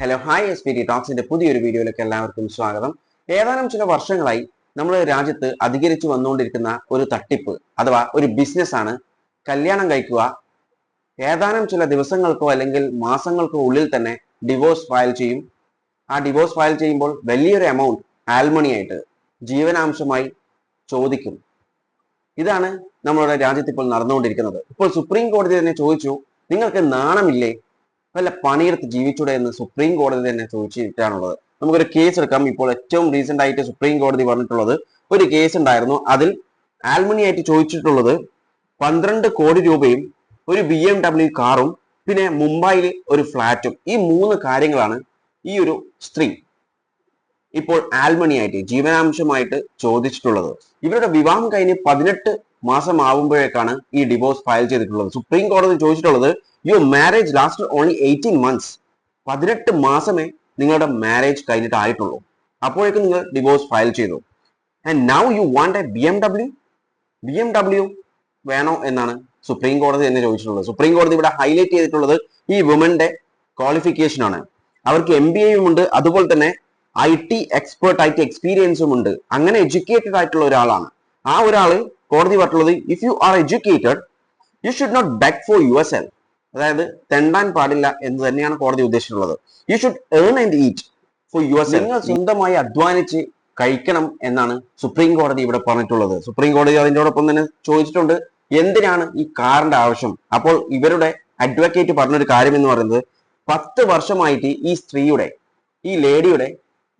Hello hi S P T ടോക്സിന്റെ പുതിയൊരു വീഡിയോയിലേക്ക് എല്ലാവർക്കും സ്വാഗതം. ഏതാനും ചില വർഷങ്ങളായി നമ്മുടെ രാജ്യത്ത് അധികരിച്ചു വന്നുകൊണ്ടിരിക്കുന്ന ഒരു തട്ടിപ്പ് അഥവാ ഒരു ബിസിനസ് ആണ് കല്യാണം കഴിക്കുക. ഏതാനും ചില ദിവസങ്ങൾക്കോ അല്ലെങ്കിൽ മാസങ്ങൾക്കോ ഉള്ളിൽ തന്നെ ഡിവോഴ്സ് ഫയൽ ചെയ്യും. ആ ഡിവോഴ്സ് ഫയൽ ചെയ്യുമ്പോൾ വലിയൊരു എമൗണ്ട് ആൽമണി ആയിട്ട് ജീവനാംശമായി ചോദിക്കും. ഇതാണ് നമ്മളുടെ രാജ്യത്ത് ഇപ്പോൾ നടന്നുകൊണ്ടിരിക്കുന്നത്. ഇപ്പോൾ സുപ്രീം കോടതി തന്നെ ചോദിച്ചു നിങ്ങൾക്ക് നാണമില്ലേ? വല്ല പണിയെടുത്ത് ജീവിച്ചൂടെ എന്ന് സുപ്രീം കോടതി തന്നെ ചോദിച്ചിട്ടാണുള്ളത്. നമുക്കൊരു കേസ് എടുക്കാം. ഇപ്പോൾ ഏറ്റവും റീസെന്റ് ആയിട്ട് സുപ്രീം കോടതി പറഞ്ഞിട്ടുള്ളത് ഒരു കേസ് ഉണ്ടായിരുന്നു. അതിൽ ആൽമണി ആയിട്ട് ചോദിച്ചിട്ടുള്ളത് പന്ത്രണ്ട് കോടി രൂപയും ഒരു ബി എം ഡബ്ല്യു കാറും പിന്നെ മുംബൈയിൽ ഒരു ഫ്ലാറ്റും. ഈ മൂന്ന് കാര്യങ്ങളാണ് ഈ ഒരു സ്ത്രീ ഇപ്പോൾ ആൽമണി ആയിട്ട് ജീവനാംശമായിട്ട് ചോദിച്ചിട്ടുള്ളത്. ഇവരുടെ വിവാഹം കഴിഞ്ഞ് പതിനെട്ട് മാസം ആവുമ്പോഴേക്കാണ് ഈ ഡിവോഴ്സ് ഫയൽ ചെയ്തിട്ടുള്ളത്. സുപ്രീം കോടതി ചോദിച്ചിട്ടുള്ളത് you marriage last only eighteen months പതിനെട്ട് മാസമേ നിങ്ങളുടെ മാരേജ് കഴിഞ്ഞിട്ട് ആയിട്ടുള്ളൂ. അപ്പോഴേക്കും നിങ്ങൾ ഡിവോഴ്സ് ഫയൽ ചെയ്തു. And now you want a B M W B M W വേണോ എന്നാണ് സുപ്രീം കോടതി തന്നെ ചോദിച്ചിട്ടുള്ളത്. സുപ്രീം കോടതി ഇവിടെ ഹൈലൈറ്റ് ചെയ്തിട്ടുള്ളത് ഈ വുമന്റെ ക്വാളിഫിക്കേഷൻ ആണ്. അവർക്ക് എം ബി എയും ഉണ്ട് അതുപോലെ തന്നെ ഐ ടി എക്സ്പേർട്ട് ആയിട്ട് എക്സ്പീരിയൻസും ഉണ്ട്. അങ്ങനെ എഡ്യൂക്കേറ്റഡ് ആയിട്ടുള്ള ഒരാളാണ്. ആ ഒരാൾ കോടതി പറഞ്ഞിട്ടുള്ളത് if you are educated you should not beg for your self അതായത് തെണ്ടാൻ പാടില്ല എന്ന് തന്നെയാണ് കോടതി ഉദ്ദേശിച്ചിട്ടുള്ളത്. You should earn and eat for your S നിങ്ങൾ സ്വന്തമായി അധ്വാനിച്ച് കഴിക്കണം എന്നാണ് സുപ്രീം കോടതി ഇവിടെ പറഞ്ഞിട്ടുള്ളത്. സുപ്രീം കോടതി അതിന്റെയോടൊപ്പം തന്നെ ചോദിച്ചിട്ടുണ്ട് എന്തിനാണ് ഈ കാറിന്റെ ആവശ്യം? അപ്പോൾ ഇവരുടെ അഡ്വക്കേറ്റ് പറഞ്ഞൊരു കാര്യം എന്ന് പറയുന്നത് പത്ത് വർഷമായിട്ട് ഈ സ്ത്രീയുടെ ഈ ലേഡിയുടെ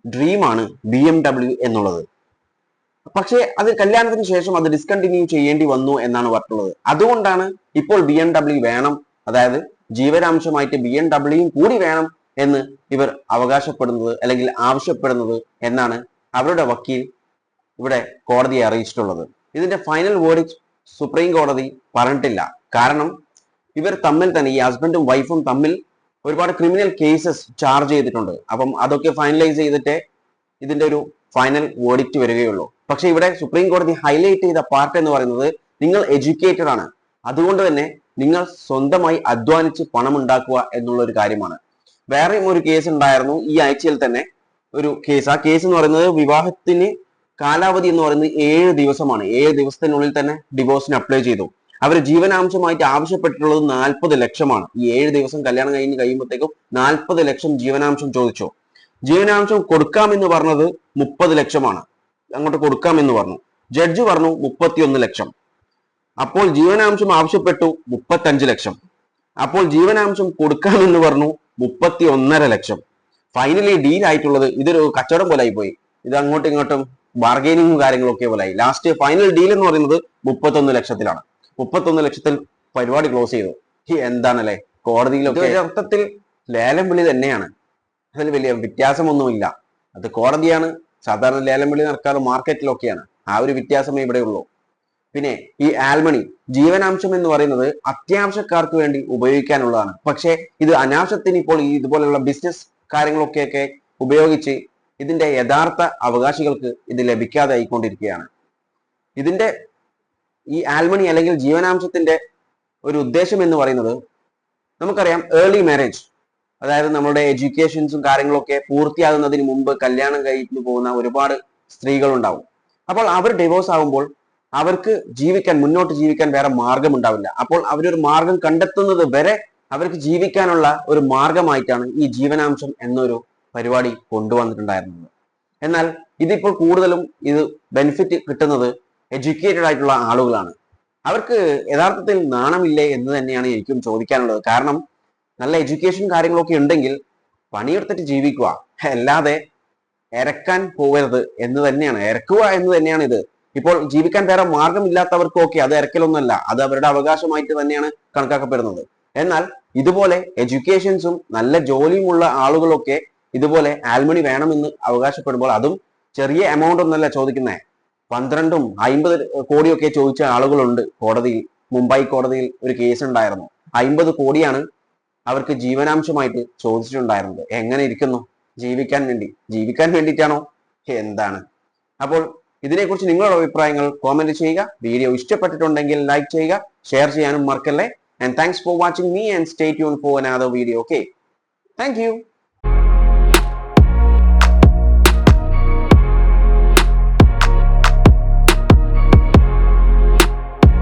ഡ്രീമാണ് ബി എം ഡബ്ല്യു എന്നുള്ളത്. പക്ഷേ അത് കല്യാണത്തിന് ശേഷം അത് ഡിസ്കണ്ടിന്യൂ ചെയ്യേണ്ടി വന്നു എന്നാണ് പറഞ്ഞിട്ടുള്ളത്. അതുകൊണ്ടാണ് ഇപ്പോൾ ബി എം ഡബ്ല്യു വേണം അതായത് ജീവരാംശമായിട്ട് ബി എം ഡബ്ല്യുയും കൂടി വേണം എന്ന് ഇവർ അവകാശപ്പെടുന്നത് അല്ലെങ്കിൽ ആവശ്യപ്പെടുന്നത് എന്നാണ് അവരുടെ വക്കീൽ ഇവിടെ കോടതിയെ അറിയിച്ചിട്ടുള്ളത്. ഇതിന്റെ ഫൈനൽ വേർഡിക്ട് സുപ്രീം കോടതി പറഞ്ഞിട്ടില്ല. കാരണം ഇവർ തമ്മിൽ തന്നെ ഈ ഹസ്ബൻഡും വൈഫും തമ്മിൽ ഒരുപാട് ക്രിമിനൽ കേസസ് ചാർജ് ചെയ്തിട്ടുണ്ട്. അപ്പം അതൊക്കെ ഫൈനലൈസ് ചെയ്തിട്ടേ ഇതിന്റെ ഒരു ഫൈനൽ വേർഡിക്റ്റ് വരികയുള്ളൂ. പക്ഷെ ഇവിടെ സുപ്രീം കോടതി ഹൈലൈറ്റ് ചെയ്ത പാർട്ട് എന്ന് പറയുന്നത് നിങ്ങൾ എഡ്യൂക്കേറ്റഡ് ആണ്. അതുകൊണ്ട് തന്നെ നിങ്ങൾ സ്വന്തമായി അധ്വാനിച്ച് പണം ഉണ്ടാക്കുക എന്നുള്ള ഒരു കാര്യമാണ്. വേറെയും ഒരു കേസ് ഉണ്ടായിരുന്നു ഈ ആഴ്ചയിൽ തന്നെ ഒരു കേസ് ആ കേസ് എന്ന് പറയുന്നത് വിവാഹത്തിന് കാലാവധി എന്ന് പറയുന്നത് ഏഴ് ദിവസമാണ്. ഏഴ് ദിവസത്തിനുള്ളിൽ തന്നെ ഡിവോഴ്സിന് അപ്ലൈ ചെയ്തു. അവർ ജീവനാംശമായിട്ട് ആവശ്യപ്പെട്ടിട്ടുള്ളത് നാൽപ്പത് ലക്ഷമാണ്. ഈ ഏഴ് ദിവസം കല്യാണം കഴിഞ്ഞ് കഴിയുമ്പോഴത്തേക്കും നാൽപ്പത് ലക്ഷം ജീവനാംശം ചോദിച്ചു. ജീവനാംശം കൊടുക്കാമെന്ന് പറഞ്ഞത് മുപ്പത് ലക്ഷമാണ്. അങ്ങോട്ട് കൊടുക്കാമെന്ന് പറഞ്ഞു. ജഡ്ജ് പറഞ്ഞു മുപ്പത്തിയൊന്ന് ലക്ഷം. അപ്പോൾ ജീവനാംശം ആവശ്യപ്പെട്ടു മുപ്പത്തഞ്ച് ലക്ഷം. അപ്പോൾ ജീവനാംശം കൊടുക്കാമെന്ന് പറഞ്ഞു മുപ്പത്തി ഒന്നര ലക്ഷം. ഫൈനലി ഡീൽ ആയിട്ടുള്ളത് ഇതൊരു കച്ചവടം പോലെ ആയിപ്പോയി ഇത് അങ്ങോട്ടും ഇങ്ങോട്ടും ബാർഗൈനിങ്ങും കാര്യങ്ങളൊക്കെ ആയി ലാസ്റ്റ് ഫൈനൽ ഡീൽ എന്ന് പറയുന്നത് മുപ്പത്തൊന്ന് ലക്ഷത്തിലാണ്. മുപ്പത്തൊന്ന് ലക്ഷത്തിൽ പരിപാടി ക്ലോസ് ചെയ്തു. എന്താണല്ലേ? കോടതിയിലൊക്കെ അർത്ഥത്തിൽ ലേലം വിളി തന്നെയാണ് അതിൽ വലിയ വ്യത്യാസമൊന്നുമില്ല. അത് കോടതിയാണ് സാധാരണ ലേലം വിളി നടക്കാറ് മാർക്കറ്റിലൊക്കെയാണ്. ആ ഒരു വ്യത്യാസമേ ഇവിടെ ഉള്ളൂ പിന്നെ ഈ ആൽമണി ജീവനാംശം എന്ന് പറയുന്നത് അത്യാവശ്യക്കാർക്ക് വേണ്ടി ഉപയോഗിക്കാനുള്ളതാണ്. പക്ഷേ ഇത് അനാവശ്യത്തിന് ഇപ്പോൾ ഈ ഇതുപോലെയുള്ള ബിസിനസ് കാര്യങ്ങളൊക്കെയൊക്കെ ഉപയോഗിച്ച് ഇതിന്റെ യഥാർത്ഥ അവകാശികൾക്ക് ഇത് ലഭിക്കാതെ ആയിക്കൊണ്ടിരിക്കുകയാണ്. ഇതിന്റെ ഈ ആൽമണി അല്ലെങ്കിൽ ജീവനാംശത്തിന്റെ ഒരു ഉദ്ദേശം എന്ന് പറയുന്നത് നമുക്കറിയാം ഏർലി മാരേജ് അതായത് നമ്മുടെ എഡ്യൂക്കേഷൻസും കാര്യങ്ങളൊക്കെ പൂർത്തിയാകുന്നതിന് മുമ്പ് കല്യാണം കഴിഞ്ഞു പോകുന്ന ഒരുപാട് സ്ത്രീകളുണ്ടാവും. അപ്പോൾ അവർ ഡിവോഴ്സ് ആകുമ്പോൾ അവർക്ക് ജീവിക്കാൻ മുന്നോട്ട് ജീവിക്കാൻ വേറെ മാർഗം ഉണ്ടാവില്ല. അപ്പോൾ അവരൊരു മാർഗം കണ്ടെത്തുന്നത് വരെ അവർക്ക് ജീവിക്കാനുള്ള ഒരു മാർഗമായിട്ടാണ് ഈ ജീവനാംശം എന്നൊരു പരിപാടി കൊണ്ടുവന്നിട്ടുണ്ടായിരുന്നത്. എന്നാൽ ഇതിപ്പോൾ കൂടുതലും ഇത് ബെനിഫിറ്റ് കിട്ടുന്നത് എഡ്യൂക്കേറ്റഡ് ആയിട്ടുള്ള ആളുകളാണ്. അവർക്ക് യഥാർത്ഥത്തിൽ നാണമില്ലേ എന്ന് തന്നെയാണ് എനിക്കും ചോദിക്കാനുള്ളത്. കാരണം നല്ല എഡ്യൂക്കേഷൻ കാര്യങ്ങളൊക്കെ ഉണ്ടെങ്കിൽ പണിയെടുത്തിട്ട് ജീവിക്കുക. അല്ലാതെ ഇരക്കാൻ പോകരുത് എന്ന് തന്നെയാണ്. ഇരക്കുക എന്ന് തന്നെയാണ് ഇത്. ഇപ്പോൾ ജീവിക്കാൻ വേറെ മാർഗമില്ലാത്തവർക്കൊക്കെ അത് ഇരക്കലൊന്നുമല്ല അത് അവരുടെ അവകാശമായിട്ട് തന്നെയാണ് കണക്കാക്കപ്പെടുന്നത്. എന്നാൽ ഇതുപോലെ എഡ്യൂക്കേഷൻസും നല്ല ജോലിയുമുള്ള ആളുകളൊക്കെ ഇതുപോലെ ആൽമണി വേണമെന്ന് അവകാശപ്പെടുമ്പോൾ അതും ചെറിയ എമൗണ്ട് ഒന്നല്ല ചോദിക്കുന്നത് പന്ത്രണ്ടും അയിമ്പത് കോടിയൊക്കെ ചോദിച്ച ആളുകളുണ്ട് കോടതിയിൽ. മുംബൈ കോടതിയിൽ ഒരു കേസ് ഉണ്ടായിരുന്നു. അയിമ്പത് കോടിയാണ് അവർക്ക് ജീവനാംശമായിട്ട് ചോദിച്ചിട്ടുണ്ടായിരുന്നത്. എങ്ങനെ ഇരിക്കുന്നു? ജീവിക്കാൻ വേണ്ടി. ജീവിക്കാൻ വേണ്ടിയിട്ടാണോ? എന്താണ്? അപ്പോൾ ഇതിനെക്കുറിച്ച് നിങ്ങളുടെ അഭിപ്രായങ്ങൾ കോമെന്റ് ചെയ്യുക. വീഡിയോ ഇഷ്ടപ്പെട്ടിട്ടുണ്ടെങ്കിൽ ലൈക്ക് ചെയ്യുക. ഷെയർ ചെയ്യാനും മറക്കല്ലേ. And thanks for watching me and stay tune for another video okay thank you